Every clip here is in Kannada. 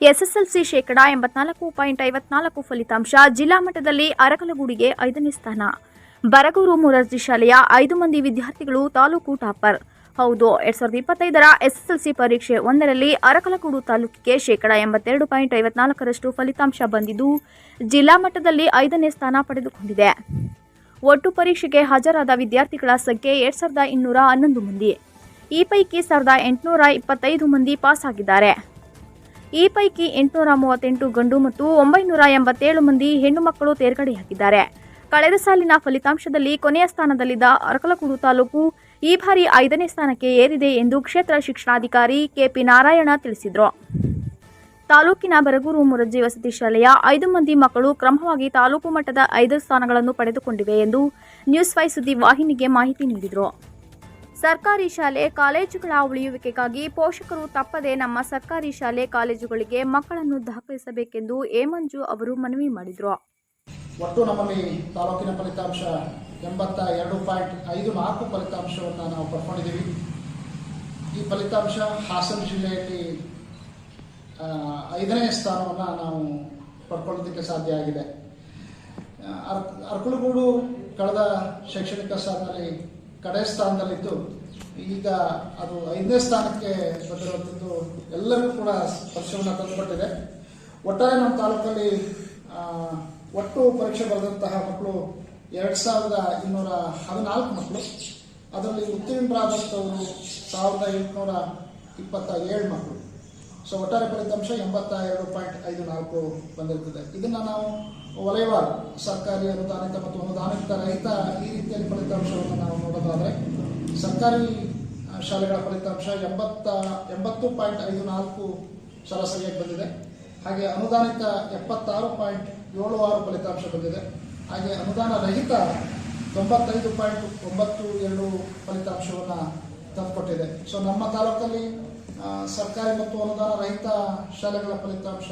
ಎಸ್ಎಸ್ಎಲ್ಸಿ ಶೇಕಡಾ ಎಂಬತ್ನಾಲ್ಕು ಪಾಯಿಂಟ್ ಐವತ್ನಾಲ್ಕು ಫಲಿತಾಂಶ, ಜಿಲ್ಲಾ ಮಟ್ಟದಲ್ಲಿ ಅರಕಲಗೂಡಿಗೆ ಐದನೇ ಸ್ಥಾನ. ಬರಗೂರು ಮುರಾರ್ಜಿ ಶಾಲೆಯ ಐದು ಮಂದಿ ವಿದ್ಯಾರ್ಥಿಗಳು ತಾಲೂಕು ಟಾಪರ್. ಹೌದು, ಎರಡ್ ಸಾವಿರದ ಇಪ್ಪತ್ತೈದರ ಎಸ್ಎಸ್ಎಲ್ಸಿ ಪರೀಕ್ಷೆ ಒಂದರಲ್ಲಿ ಅರಕಲಗೂಡು ತಾಲೂಕಿಗೆ ಶೇಕಡಾ ಎಂಬತ್ತೆರಡು ಪಾಯಿಂಟ್ ಐವತ್ನಾಲ್ಕರಷ್ಟು ಫಲಿತಾಂಶ ಬಂದಿದ್ದು, ಜಿಲ್ಲಾ ಮಟ್ಟದಲ್ಲಿ ಐದನೇ ಸ್ಥಾನ ಪಡೆದುಕೊಂಡಿದೆ. ಒಟ್ಟು ಪರೀಕ್ಷೆಗೆ ಹಾಜರಾದ ವಿದ್ಯಾರ್ಥಿಗಳ ಸಂಖ್ಯೆ ಎರಡ್ ಸಾವಿರದ ಇನ್ನೂರ ಹನ್ನೊಂದು ಮಂದಿ. ಈ ಪೈಕಿ ಸಾವಿರದ ಎಂಟುನೂರ ಇಪ್ಪತ್ತೈದು ಮಂದಿ ಪಾಸ್ ಆಗಿದ್ದಾರೆ ಈ ಪೈಕಿ ಎಂಟುನೂರ ಮೂವತ್ತೆಂಟು ಗಂಡು ಮತ್ತು ಒಂಬೈನೂರ ಎಂಬತ್ತೇಳು ಮಂದಿ ಹೆಣ್ಣು ಮಕ್ಕಳು ತೇರ್ಗಡೆಯಾಗಿದ್ದಾರೆ ಕಳೆದ ಸಾಲಿನ ಫಲಿತಾಂಶದಲ್ಲಿ ಕೊನೆಯ ಸ್ಥಾನದಲ್ಲಿದ್ದ ಅರಕಲಕೂರು ತಾಲೂಕು ಈ ಬಾರಿ ಐದನೇ ಸ್ಥಾನಕ್ಕೆ ಏರಿದೆ ಎಂದು ಕ್ಷೇತ್ರ ಶಿಕ್ಷಣಾಧಿಕಾರಿ ಕೆಪಿ ನಾರಾಯಣ ತಿಳಿಸಿದರು. ತಾಲೂಕಿನ ಬರಗೂರು ಮುರಜ್ಜಿ ವಸತಿ ಶಾಲೆಯ ಐದು ಮಂದಿ ಮಕ್ಕಳು ಕ್ರಮವಾಗಿ ತಾಲೂಕು ಮಟ್ಟದ ಐದು ಸ್ಥಾನಗಳನ್ನು ಪಡೆದುಕೊಂಡಿವೆ ಎಂದು ನ್ಯೂಸ್ ಫೈ ಸುದ್ದಿ ವಾಹಿನಿಗೆ ಮಾಹಿತಿ ನೀಡಿದರು. ಸರ್ಕಾರಿ ಶಾಲೆ ಕಾಲೇಜುಗಳ ಉಳಿಯುವಿಕೆಗಾಗಿ ಪೋಷಕರು ತಪ್ಪದೆ ನಮ್ಮ ಸರ್ಕಾರಿ ಶಾಲೆ ಕಾಲೇಜುಗಳಿಗೆ ಮಕ್ಕಳನ್ನು ದಾಖಲಿಸಬೇಕೆಂದು ಹೇಮಂಜು ಮಂಜು ಅವರು ಮನವಿ ಮಾಡಿದರು. ಒಟ್ಟು ನಮ್ಮಲ್ಲಿ ತಾಲೂಕಿನ ಫಲಿತಾಂಶ ಎಂಬತ್ತ ಎರಡು ಪಾಯಿಂಟ್ ಐದು ನಾಲ್ಕು ಫಲಿತಾಂಶವನ್ನು ನಾವು ಪಡ್ಕೊಂಡಿದ್ದೀವಿ. ಈ ಫಲಿತಾಂಶ ಹಾಸನ ಜಿಲ್ಲೆಯಲ್ಲಿ ಐದನೇ ಸ್ಥಾನವನ್ನು ನಾವು ಪಡ್ಕೊಳ್ಳೋದಕ್ಕೆ ಸಾಧ್ಯ ಆಗಿದೆ. ಆ, ಅರ್ ಅರ್ಕಲಗೂಡು ಕಳೆದ ಶೈಕ್ಷಣಿಕ ಸಾಲಿನಲ್ಲಿ ಕಡೆ ಸ್ಥಾನದಲ್ಲಿದ್ದು, ಈಗ ಅದು ಐದನೇ ಸ್ಥಾನಕ್ಕೆ ಬಂದಿರುವಂಥದ್ದು ಎಲ್ಲರಿಗೂ ಕೂಡ ಸ್ಪರ್ಶವನ್ನು ತಂದುಕೊಟ್ಟಿದೆ. ಒಟ್ಟಾರೆ ನಮ್ಮ ತಾಲೂಕಲ್ಲಿ ಒಟ್ಟು ಪರೀಕ್ಷೆ ಬರೆದಂತಹ ಮಕ್ಕಳು ಎರಡು ಸಾವಿರದ ಇನ್ನೂರ ಹದಿನಾಲ್ಕು ಮಕ್ಕಳು. ಅದರಲ್ಲಿ ಉತ್ತೀರ್ಣರಾದಂಥವರು ಸಾವಿರದ ಎಂಟುನೂರ ಇಪ್ಪತ್ತ ಏಳು ಮಕ್ಕಳು. ಸೊ ಒಟ್ಟಾರೆ ಫಲಿತಾಂಶ ಎಂಬತ್ತ ಎರಡು ಪಾಯಿಂಟ್ ಐದು ನಾಲ್ಕು ಬಂದಿರ್ತದೆ ಇದನ್ನು ನಾವು ವಲಯವಾರು ಸರ್ಕಾರಿ ಅನುದಾನಿತ ಮತ್ತು ಅನುದಾನಿತ ರಹಿತ ಈ ರೀತಿಯಲ್ಲಿ ಫಲಿತಾಂಶವನ್ನು ನಾವು ನೋಡೋದಾದರೆ, ಸರ್ಕಾರಿ ಶಾಲೆಗಳ ಫಲಿತಾಂಶ ಎಂಬತ್ತ, ಎಂಬತ್ತು ಪಾಯಿಂಟ್ ಐದು ನಾಲ್ಕು ಸರಾಸರಿಯಾಗಿ ಬಂದಿದೆ. ಹಾಗೆ ಅನುದಾನಿತ ಎಪ್ಪತ್ತಾರು ಪಾಯಿಂಟ್ ಏಳು ಆರು ಫಲಿತಾಂಶ ಬಂದಿದೆ. ಹಾಗೆ ಅನುದಾನ ರಹಿತ ತೊಂಬತ್ತೈದು ಪಾಯಿಂಟ್ ಒಂಬತ್ತು ಎರಡು ಫಲಿತಾಂಶವನ್ನು ತಂದುಕೊಟ್ಟಿದೆ. ಸೊ ನಮ್ಮ ತಾಲೂಕಲ್ಲಿ ಸರ್ಕಾರಿ ಮತ್ತು ಅನುದಾನ ರಹಿತ ಶಾಲೆಗಳ ಫಲಿತಾಂಶ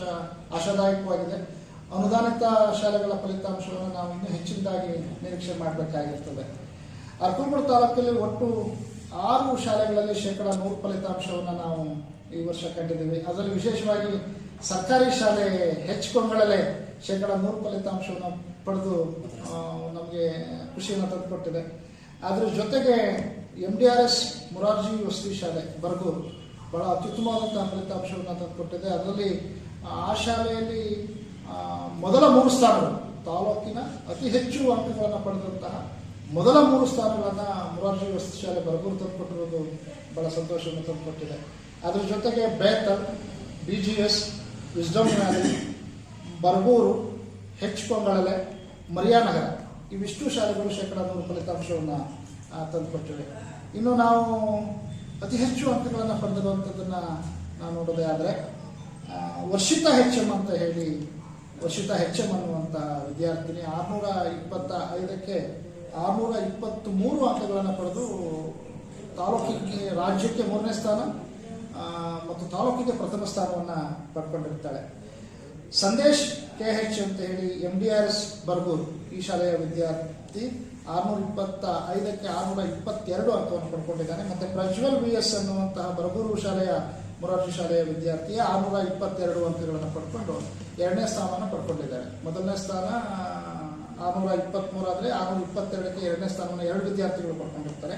ಆಶಾದಾಯಕವಾಗಿದೆ. ಅನುದಾನಿತ ಶಾಲೆಗಳ ಫಲಿತಾಂಶವನ್ನು ನಾವು ಇನ್ನೂ ಹೆಚ್ಚಿನದಾಗಿ ನಿರೀಕ್ಷೆ ಮಾಡಬೇಕಾಗಿರ್ತದೆ. ಅರ್ಕಲ್ಗೂಡು ತಾಲೂಕಲ್ಲಿ ಒಟ್ಟು ಆರು ಶಾಲೆಗಳಲ್ಲಿ ಶೇಕಡ ನೂರು ಫಲಿತಾಂಶವನ್ನು ನಾವು ಈ ವರ್ಷ ಕಂಡಿದ್ದೀವಿ. ಅದರಲ್ಲಿ ವಿಶೇಷವಾಗಿ ಸರ್ಕಾರಿ ಶಾಲೆ ಹೆಚ್ಚುಕೊಂಡಗಳಲ್ಲೇ ಶೇಕಡ ನೂರು ಫಲಿತಾಂಶವನ್ನು ಪಡೆದು ನಮಗೆ ಖುಷಿಯನ್ನು ತಂದುಕೊಟ್ಟಿದೆ. ಅದರ ಜೊತೆಗೆ M D R S Morarji ವಸತಿ ಶಾಲೆ ಬರಗೂರು ಬಹಳ ಅತ್ಯುತ್ತಮವಾದಂತಹ ಫಲಿತಾಂಶವನ್ನು ತಂದುಕೊಟ್ಟಿದೆ. ಅದರಲ್ಲಿ ಆ ಶಾಲೆಯಲ್ಲಿ ಮೊದಲ ಮೂರು ಸ್ಥಾನಗಳು. ತಾಲೂಕಿನ ಅತಿ ಹೆಚ್ಚು ಅಂಕಗಳನ್ನು ಪಡೆದಂತಹ ಮೊದಲ ಮೂರು ಸ್ಥಾನಗಳನ್ನು ಮುರಾರ್ಜಿ ವಸತಿ ಶಾಲೆ ಬರಗೂರು ತಂದುಕೊಟ್ಟಿರೋದು ಬಹಳ ಸಂತೋಷವನ್ನು ತಂದುಕೊಟ್ಟಿದೆ. ಅದರ ಜೊತೆಗೆ Bethel B G S Wisdom Valley Baragur H Pongalale Mariyanagara ಇವಿಷ್ಟು ಶಾಲೆಗಳು ಶೇಕಡ ನೂರು ಫಲಿತಾಂಶವನ್ನು ತಂದುಕೊಟ್ಟಿವೆ. ಇನ್ನು ನಾವು ಅತಿ ಹೆಚ್ಚು ಅಂಕಗಳನ್ನು ಪಡೆದಿರುವಂಥದ್ದನ್ನು ನಾವು ನೋಡೋದೇ ಆದರೆ ವರ್ಷಿತ ಹೆಚ್ಚಮ್ ಅಂತ ಹೇಳಿ ವರ್ಷಿತಾ ಹೆಚ್ ಎಂ ಅನ್ನುವಂಥ ವಿದ್ಯಾರ್ಥಿನಿ. ಆರುನೂರ ಇಪ್ಪತ್ತ ಐದಕ್ಕೆ ಆರುನೂರ ಇಪ್ಪತ್ತ್ ಮೂರು ಅಂಕಗಳನ್ನು ಪಡೆದು ತಾಲೂಕಿಗೆ, ರಾಜ್ಯಕ್ಕೆ ಮೂರನೇ ಸ್ಥಾನ ಮತ್ತು ತಾಲೂಕಿಗೆ ಪ್ರಥಮ ಸ್ಥಾನವನ್ನು ಪಡ್ಕೊಂಡಿರ್ತಾಳೆ. ಸಂದೇಶ್ ಕೆ ಹೆಚ್ ಅಂತ ಹೇಳಿ M D R S Bargur ಈ ಶಾಲೆಯ ವಿದ್ಯಾರ್ಥಿ ಆರುನೂರ ಇಪ್ಪತ್ತ ಐದಕ್ಕೆ ಆರುನೂರ ಇಪ್ಪತ್ತೆರಡು ಅಂಕವನ್ನು ಪಡ್ಕೊಂಡಿದ್ದಾನೆ. ಮತ್ತೆ ಪ್ರಜ್ವಲ್ ವಿ ಎಸ್ ಅನ್ನುವಂತಹ ಬರಗೂರು ಶಾಲೆಯ ಮೊರಾರ್ಜಿ ಶಾಲೆಯ ವಿದ್ಯಾರ್ಥಿ ಆರುನೂರ ಇಪ್ಪತ್ತೆರಡು ಅಂಕಗಳನ್ನು ಪಡ್ಕೊಂಡು ಎರಡನೇ ಸ್ಥಾನವನ್ನು ಪಡ್ಕೊಂಡಿದ್ದಾರೆ. ಮೊದಲನೇ ಸ್ಥಾನ ಆರುನೂರ ಇಪ್ಪತ್ತ್ಮೂರು ಆದರೆ ಆರುನೂರ ಇಪ್ಪತ್ತೆರಡಕ್ಕೆ ಎರಡನೇ ಸ್ಥಾನವನ್ನು ಎರಡು ವಿದ್ಯಾರ್ಥಿಗಳು ಪಡ್ಕೊಂಡಿರ್ತಾರೆ.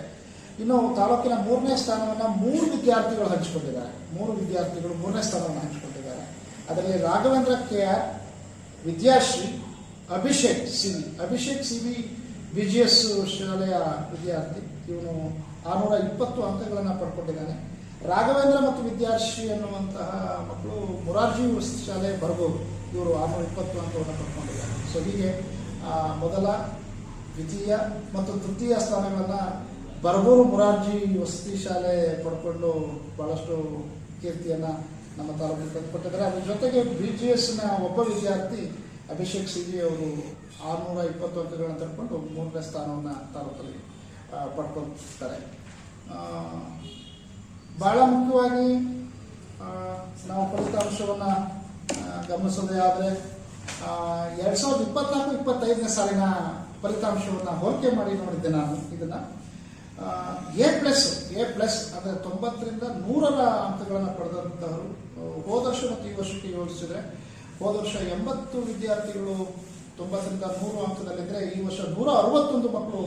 ಇನ್ನು ತಾಲೂಕಿನ ಮೂರನೇ ಸ್ಥಾನವನ್ನು ಮೂರು ವಿದ್ಯಾರ್ಥಿಗಳು ಹಂಚಿಕೊಂಡಿದ್ದಾರೆ. ಮೂರು ವಿದ್ಯಾರ್ಥಿಗಳು ಮೂರನೇ ಸ್ಥಾನವನ್ನು ಹಂಚಿಕೊಂಡಿದ್ದಾರೆ. ಅದರಲ್ಲಿ Raghavendra K R Vidyashree, Abhishek C V Abhishek C V B G S ಶಾಲೆಯ ವಿದ್ಯಾರ್ಥಿ. ಇವನು ಆರುನೂರ ಇಪ್ಪತ್ತು ಅಂಕಗಳನ್ನು ಪಡ್ಕೊಂಡಿದ್ದಾನೆ. ರಾಘವೇಂದ್ರ ಮತ್ತು ವಿದ್ಯಾಶ್ರೀ ಅನ್ನುವಂತಹ ಮಕ್ಕಳು ಮುರಾರ್ಜಿ ಶಾಲೆ ಬರ್ಬೋದು. ಇವರು ಆರುನೂರ ಇಪ್ಪತ್ತು ಅಂಕವನ್ನು ಪಡ್ಕೊಂಡಿದ್ದಾರೆ. ಸೊ ಹೀಗೆ ಮೊದಲ, ದ್ವಿತೀಯ ಮತ್ತು ತೃತೀಯ ಸ್ಥಾನಗಳನ್ನು ಬರಗೂರು ಮುರಾರ್ಜಿ ವಸತಿ ಶಾಲೆ ಪಡ್ಕೊಂಡು ಬಹಳಷ್ಟು ಕೀರ್ತಿಯನ್ನು ನಮ್ಮ ತಾಲೂಕಿಗೆ ತಂದುಕೊಟ್ಟಿದ್ದಾರೆ. ಅದ್ರ ಜೊತೆಗೆ ಬಿ ಜಿ ಎಸ್ನ ಒಬ್ಬ ವಿದ್ಯಾರ್ಥಿ ಅಭಿಷೇಕ್ ಸಿಗಿ ಅವರು ಆರುನೂರ ಇಪ್ಪತ್ತು ಅಂಕಗಳನ್ನು ತಡ್ಕೊಂಡು ಮೂರನೇ ಸ್ಥಾನವನ್ನು ತಾಲೂಕಲ್ಲಿ ಪಡ್ಕೊಳ್ತಾರೆ ಬಹಳ ಮುಖ್ಯವಾಗಿ ನಾವು ಫಲಿತಾಂಶವನ್ನು ಗಮನಿಸೋದೇ ಆದರೆ ಎರಡು ಸಾವಿರದ ಇಪ್ಪತ್ನಾಲ್ಕು, ಇಪ್ಪತ್ತೈದನೇ ಸಾಲಿನ ಫಲಿತಾಂಶವನ್ನು ಹೋಲಿಕೆ ಮಾಡಿ ನೋಡಿದ್ದೆ ನಾನು ಇದನ್ನು. ಎ ಪ್ಲಸ್ ಎ ಪ್ಲಸ್ ಅಂದರೆ ತೊಂಬತ್ತರಿಂದ ನೂರರ ಅಂಕಗಳನ್ನು ಪಡೆದಂತಹವರು ಹೋದ ವರ್ಷ ಮತ್ತು ಈ ವರ್ಷಕ್ಕೆ ಯೋಚಿಸಿದ್ರೆ ಹೋದ ವರ್ಷ ಎಂಬತ್ತು ವಿದ್ಯಾರ್ಥಿಗಳು ತೊಂಬತ್ತರಿಂದ ನೂರು ಅಂಕದಲ್ಲಿದ್ರೆ, ಈ ವರ್ಷ ನೂರ ಅರವತ್ತೊಂದು ಮಕ್ಕಳು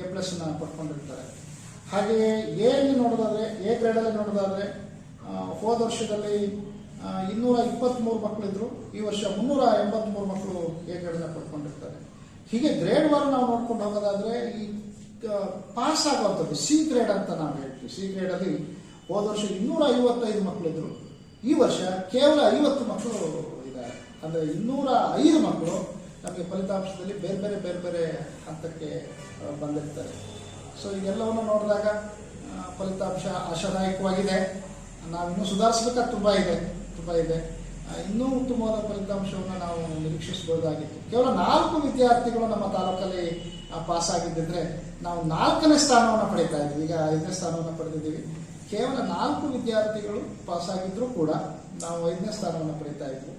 ಎ ಪ್ಲಸ್ನ ಪಡ್ಕೊಂಡಿರ್ತಾರೆ. ಹಾಗೆಯೇ ಎಲ್ಲಿ ನೋಡೋದಾದರೆ ಎ ಗ್ರೇಡಲ್ಲಿ ನೋಡೋದಾದ್ರೆ ಹೋದ ವರ್ಷದಲ್ಲಿ ಇನ್ನೂರ ಇಪ್ಪತ್ತ್ಮೂರು ಮಕ್ಕಳಿದ್ರು ಈ ವರ್ಷ ಮುನ್ನೂರ ಎಂಬತ್ತ್ಮೂರು ಮಕ್ಕಳು ಎ ಗ್ರೇಡನ್ನು ಪಡ್ಕೊಂಡಿರ್ತಾರೆ. ಹೀಗೆ ಗ್ರೇಡ್ ವರ್ ನಾವು ನೋಡ್ಕೊಂಡು ಹೋಗೋದಾದ್ರೆ, ಈ ಪಾಸ್ ಆಗುವಂಥದ್ದು ಸಿ ಗ್ರೇಡ್ ಅಂತ ನಾವು ಹೇಳ್ತೀವಿ. ಸಿ ಗ್ರೇಡಲ್ಲಿ ಹೋದ ವರ್ಷ ಇನ್ನೂರ ಐವತ್ತೈದು ಮಕ್ಕಳಿದ್ರು ಈ ವರ್ಷ ಕೇವಲ ಐವತ್ತು ಮಕ್ಕಳು ಇದ್ದಾರೆ. ಅಂದರೆ ಇನ್ನೂರ ಐದು ಮಕ್ಕಳು ನಮಗೆ ಫಲಿತಾಂಶದಲ್ಲಿ ಬೇರೆ ಬೇರೆ ಬೇರೆ ಬೇರೆ ಹಂತಕ್ಕೆ ಬಂದಿರ್ತಾರೆ. ಸೊ ಇದೆಲ್ಲವನ್ನು ನೋಡಿದಾಗ ಫಲಿತಾಂಶ ಆಶಾದಾಯಕವಾಗಿದೆ. ನಾವಿನ್ನೂ ಸುಧಾರಿಸಬೇಕಾದ ತುಂಬ ಇದೆ. ತುಂಬ ಇದೆ. ಇನ್ನೂ ಉತ್ತಮವಾದ ಫಲಿತಾಂಶವನ್ನು ನಾವು ನಿರೀಕ್ಷಿಸಬಹುದಾಗಿತ್ತು. ಕೇವಲ ನಾಲ್ಕು ವಿದ್ಯಾರ್ಥಿಗಳು ನಮ್ಮ ತಾಲೂಕಲ್ಲಿ ಪಾಸ್ ಆಗಿದ್ದಿದ್ರೆ ನಾವು ನಾಲ್ಕನೇ ಸ್ಥಾನವನ್ನು ಪಡೀತಾ ಇದ್ವಿ. ಈಗ ಐದನೇ ಸ್ಥಾನವನ್ನು ಪಡೆದಿದ್ದೀವಿ. ಕೇವಲ ನಾಲ್ಕು ವಿದ್ಯಾರ್ಥಿಗಳು ಪಾಸ್ ಆಗಿದ್ರೂ ಕೂಡ ನಾವು ಐದನೇ ಸ್ಥಾನವನ್ನು ಪಡೀತಾ ಇದ್ವಿ.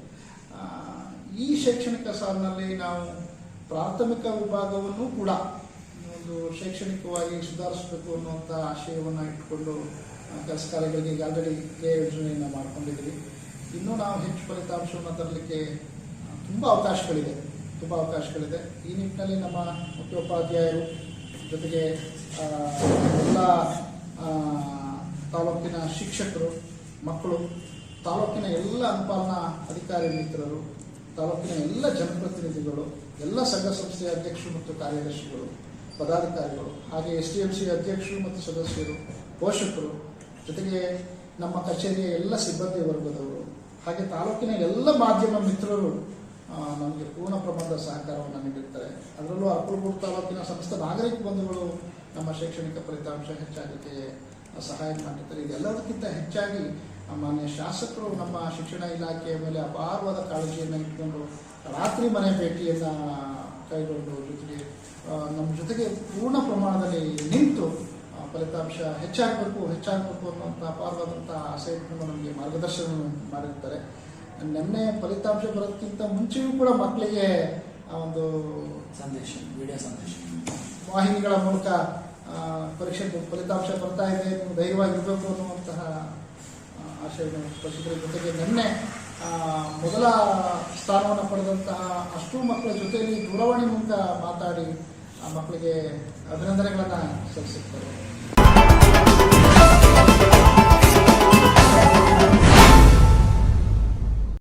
ಈ ಶೈಕ್ಷಣಿಕ ಸಾಲಿನಲ್ಲಿ ನಾವು ಪ್ರಾಥಮಿಕ ವಿಭಾಗವನ್ನು ಕೂಡ ಒಂದು ಶೈಕ್ಷಣಿಕವಾಗಿ ಸುಧಾರಿಸಬೇಕು ಅನ್ನುವಂಥ ಆಶಯವನ್ನು ಇಟ್ಕೊಂಡು ಕೆಲಸ ಕಾರ್ಯಗಳಿಗೆ ಈಗ ಆಲ್ರೆಡಿ ಕ್ರಿಯಾ ಯೋಜನೆಯನ್ನು ಮಾಡ್ಕೊಂಡಿದ್ದೀವಿ. ಇನ್ನೂ ನಾವು ಹೆಚ್ಚು ಫಲಿತಾಂಶವನ್ನು ತರಲಿಕ್ಕೆ ತುಂಬ ಅವಕಾಶಗಳಿದೆ. ತುಂಬ ಅವಕಾಶಗಳಿದೆ. ಈ ನಿಟ್ಟಿನಲ್ಲಿ ನಮ್ಮ ಮುಖ್ಯೋಪಾಧ್ಯಾಯರು ಜೊತೆಗೆ ಎಲ್ಲ ತಾಲೂಕಿನ ಶಿಕ್ಷಕರು, ಮಕ್ಕಳು, ತಾಲೂಕಿನ ಎಲ್ಲ ಅನುಪಾಲನಾ ಅಧಿಕಾರಿ ಮಿತ್ರರು, ತಾಲೂಕಿನ ಎಲ್ಲ ಜನಪ್ರತಿನಿಧಿಗಳು, ಎಲ್ಲ ಸಂಘ ಸಂಸ್ಥೆಯ ಅಧ್ಯಕ್ಷರು ಮತ್ತು ಕಾರ್ಯದರ್ಶಿಗಳು ಪದಾಧಿಕಾರಿಗಳು, ಹಾಗೆ ಎಸ್ ಡಿ ಎಂ ಸಿ ಅಧ್ಯಕ್ಷರು ಮತ್ತು ಸದಸ್ಯರು, ಪೋಷಕರು, ಜೊತೆಗೆ ನಮ್ಮ ಕಚೇರಿಯ ಎಲ್ಲ ಸಿಬ್ಬಂದಿ ವರ್ಗದವರು, ಹಾಗೆ ತಾಲೂಕಿನ ಎಲ್ಲ ಮಾಧ್ಯಮ ಮಿತ್ರರು ನಮಗೆ ಪೂರ್ಣ ಪ್ರಮಾಣದ ಸಹಕಾರವನ್ನು ನೀಡಿರ್ತಾರೆ. ಅದರಲ್ಲೂ ಅರ್ಕಲಗೂಡು ತಾಲೂಕಿನ ಸಮಸ್ತ ನಾಗರಿಕ ಬಂಧುಗಳು ನಮ್ಮ ಶೈಕ್ಷಣಿಕ ಫಲಿತಾಂಶ ಹೆಚ್ಚಾಗಲಿಕ್ಕೆ ಸಹಾಯ ಮಾಡಿರ್ತಾರೆ ಇದೆಲ್ಲದಕ್ಕಿಂತ ಹೆಚ್ಚಾಗಿ ಮಾನ್ಯ ಶಾಸಕರು ನಮ್ಮ ಶಿಕ್ಷಣ ಇಲಾಖೆಯ ಮೇಲೆ ಅಪಾರವಾದ ಕಾಳಜಿಯನ್ನು ಇಟ್ಕೊಂಡು ರಾತ್ರಿ ಮನೆ ಭೇಟಿಯನ್ನು ಕೈಗೊಂಡು ಜೊತೆಗೆ ನಮ್ಮ ಜೊತೆಗೆ ಪೂರ್ಣ ಪ್ರಮಾಣದಲ್ಲಿ ನಿಂತು ಫಲಿತಾಂಶ ಹೆಚ್ಚಾಗಬೇಕು ಹೆಚ್ಚಾಗಬೇಕು ಅನ್ನುವಂಥ ಅಪಾರವಾದಂಥ ಆಸೆ ಇಟ್ಕೊಂಡು ನಮಗೆ ಮಾರ್ಗದರ್ಶನ ಮಾಡಿರ್ತಾರೆ. ನೆನ್ನೆ ಫಲಿತಾಂಶ ಬರೋದಕ್ಕಿಂತ ಮುಂಚೆಯೂ ಕೂಡ ಮಕ್ಕಳಿಗೆ ಆ ಒಂದು ಸಂದೇಶ ವಿಡಿಯೋ ಸಂದೇಶ. ವಾಹಿನಿಗಳ ಮೂಲಕ ಪರೀಕ್ಷೆ ಫಲಿತಾಂಶ ಬರ್ತಾ ಇದೆ ನೀವು ಧೈರ್ಯವಾಗಿರಬೇಕು ಅನ್ನುವಂತಹ ಆಶಯ ಆಶಯವನ್ನು ವ್ಯಕ್ತಪಡಿಸಿದ್ರ ಜೊತೆಗೆ ನಿನ್ನೆ ಮೊದಲ ಸ್ಥಾನವನ್ನು ಪಡೆದಂತಹ ಅಷ್ಟು ಮಕ್ಕಳ ಜೊತೆಯಲ್ಲಿ ದೂರವಾಣಿ ಮೂಲಕ ಮಾತಾಡಿ ಆ ಮಕ್ಕಳಿಗೆ ಅಭಿನಂದನೆಗಳನ್ನು ಸಲ್ಲಿಸುತ್ತಾರೆ